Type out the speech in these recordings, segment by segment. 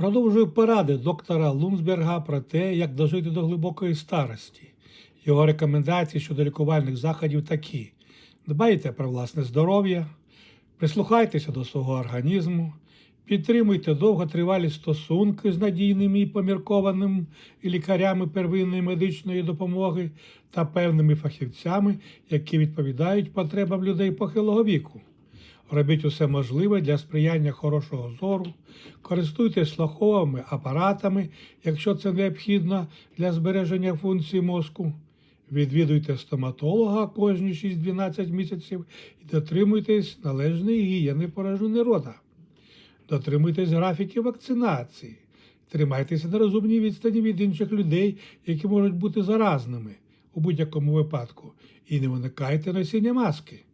Продовжую поради доктора Лунсберга про те, як дожити до глибокої старості. Його рекомендації щодо лікувальних заходів такі: дбайте про власне здоров'я, прислухайтеся до свого організму, підтримуйте довготривалі стосунки з надійними і поміркованими лікарями первинної медичної допомоги та певними фахівцями, які відповідають потребам людей похилого віку. Робіть усе можливе для сприяння хорошого зору, користуйтесь слуховими апаратами, якщо це необхідно для збереження функцій мозку. Відвідуйте стоматолога кожні 6-12 місяців і дотримуйтесь належної гігієни порожнини рота. Дотримуйтесь графіків вакцинації. Тримайтеся на розумній відстані від інших людей, які можуть бути заразними у будь-якому випадку, і не уникайте носіння маски.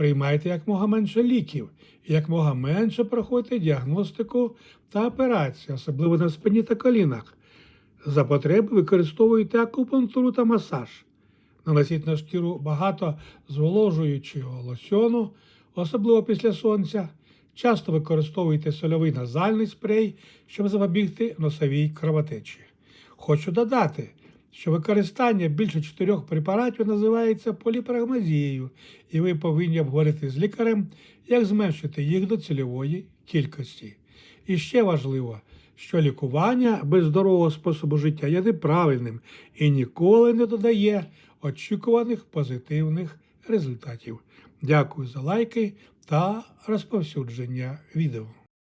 Приймайте якмога менше ліків якмога менше проходьте діагностику та операції, особливо на спині та колінах. За потреби використовуйте акупунктуру та масаж. Наносіть на шкіру багато зволожуючого лосьону, особливо після сонця. Часто використовуйте сольовий назальний спрей, щоб запобігти носовій кровотечі. Хочу додати, що використання більше чотирьох препаратів називається поліпрагмазією, і ви повинні обговорити з лікарем, як зменшити їх до цільової кількості. І ще важливо, що лікування без здорового способу життя є неправильним і ніколи не додає очікуваних позитивних результатів. Дякую за лайки та розповсюдження відео.